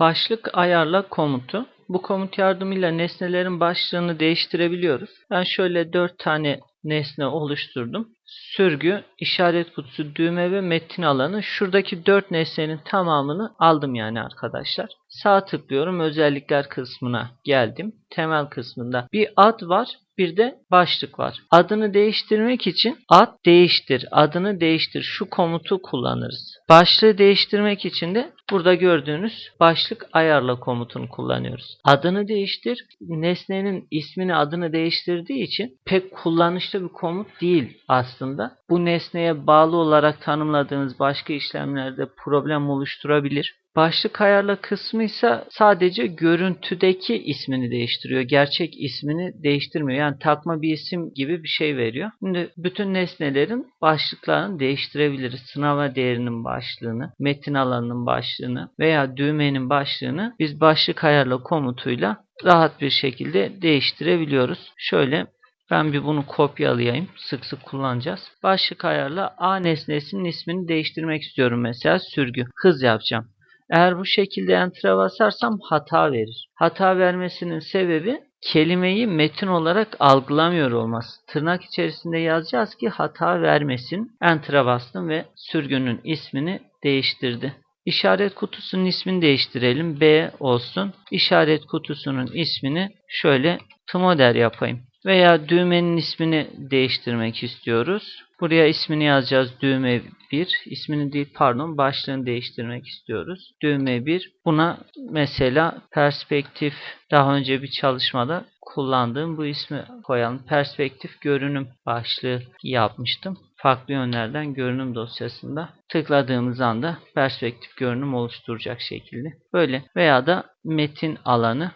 Başlık ayarla komutu. Bu komut yardımıyla nesnelerin başlığını değiştirebiliyoruz. Ben şöyle 4 tane nesne oluşturdum. Sürgü, işaret kutusu, düğme ve metin alanı. Şuradaki 4 nesnenin tamamını aldım yani arkadaşlar. Sağ tıklıyorum. Özellikler kısmına geldim. Temel kısmında bir ad var. Bir de başlık var. Adını değiştirmek için ad değiştir, adını değiştir şu komutu kullanırız. Başlığı değiştirmek için de burada gördüğünüz başlık ayarla komutunu kullanıyoruz. Adını değiştir, nesnenin ismini adını değiştirdiği için pek kullanışlı bir komut değil aslında. Bu nesneye bağlı olarak tanımladığınız başka işlemlerde problem oluşturabilir. Başlık ayarla kısmı ise sadece görüntüdeki ismini değiştiriyor. Gerçek ismini değiştirmiyor. Yani takma bir isim gibi bir şey veriyor. Şimdi bütün nesnelerin başlıklarını değiştirebiliriz. Sınava değerinin başlığını, metin alanının başlığını veya düğmenin başlığını biz başlık ayarla komutuyla rahat bir şekilde değiştirebiliyoruz. Şöyle ben bir bunu kopyalayayım. Sık sık kullanacağız. Başlık ayarla A nesnesinin ismini değiştirmek istiyorum mesela sürgü. Hız yapacağım. Eğer bu şekilde enter'a basarsam hata verir. Hata vermesinin sebebi kelimeyi metin olarak algılamıyor olması. Tırnak içerisinde yazacağız ki hata vermesin. Enter'a bastım ve sürgünün ismini değiştirdi. İşaret kutusunun ismini değiştirelim. B olsun. İşaret kutusunun ismini şöyle Tmoder yapayım. Veya düğmenin ismini değiştirmek istiyoruz. Buraya ismini yazacağız. Düğme 1. İsmini değil pardon başlığını değiştirmek istiyoruz. Düğme 1. Buna mesela perspektif daha önce bir çalışmada kullandığım bu ismi koyalım. Perspektif görünüm başlığı yapmıştım. Farklı yönlerden görünüm dosyasında tıkladığımız anda perspektif görünüm oluşturacak şekilde. Böyle veya da metin alanı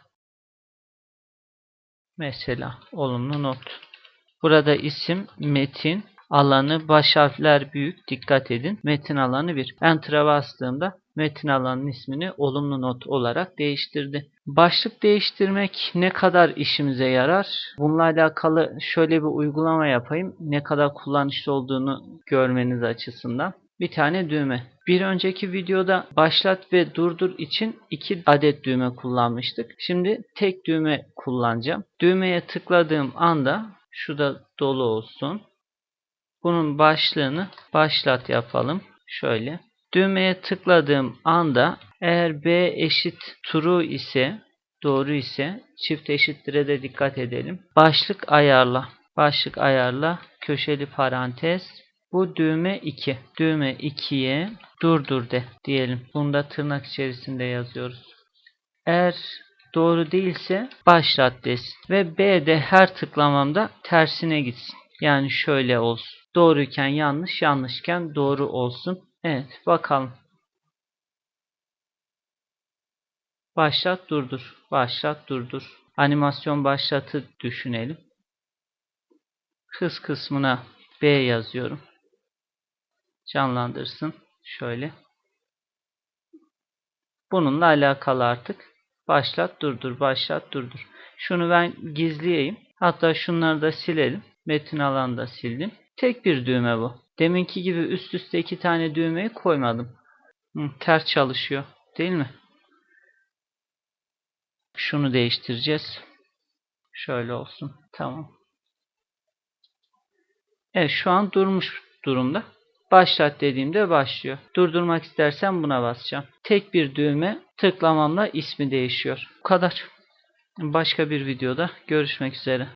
Mesela olumlu not. Burada isim, metin, alanı, baş harfler büyük. Dikkat edin. Metin alanı 1. Enter'a bastığımda metin alanının ismini olumlu not olarak değiştirdi. Başlık değiştirmek ne kadar işimize yarar? Bununla alakalı şöyle bir uygulama yapayım. Ne kadar kullanışlı olduğunu görmeniz açısından. Bir tane düğme. Bir önceki videoda başlat ve durdur için iki adet düğme kullanmıştık. Şimdi tek düğme kullanacağım. Düğmeye tıkladığım anda şu da dolu olsun. Bunun başlığını başlat yapalım. Şöyle. Düğmeye tıkladığım anda eğer B eşit true ise doğru ise çift eşittire de dikkat edelim. Başlık ayarla. Başlık ayarla. Köşeli parantez. Bu düğme 2. Düğme 2'ye durdur de diyelim. Bunu da tırnak içerisinde yazıyoruz. Eğer doğru değilse başlat desin. Ve B'de her tıklamamda tersine gitsin. Yani şöyle olsun. Doğruyken yanlış, yanlışken doğru olsun. Evet bakalım. Başlat durdur. Başlat durdur. Animasyon başlatı düşünelim. Hız kısmına B yazıyorum. Canlandırsın. Şöyle. Bununla alakalı artık. Başlat durdur. Başlat durdur. Şunu ben gizleyeyim. Hatta şunları da silelim. Metin alanı da sildim. Tek bir düğme bu. Deminki gibi üst üste iki tane düğmeyi koymadım. Hı, ters çalışıyor. Değil mi? Şunu değiştireceğiz. Şöyle olsun. Tamam. Evet şu an durmuş durumda. Başlat dediğimde başlıyor. Durdurmak istersem buna basacağım. Tek bir düğme tıklamamla ismi değişiyor. Bu kadar. Başka bir videoda görüşmek üzere.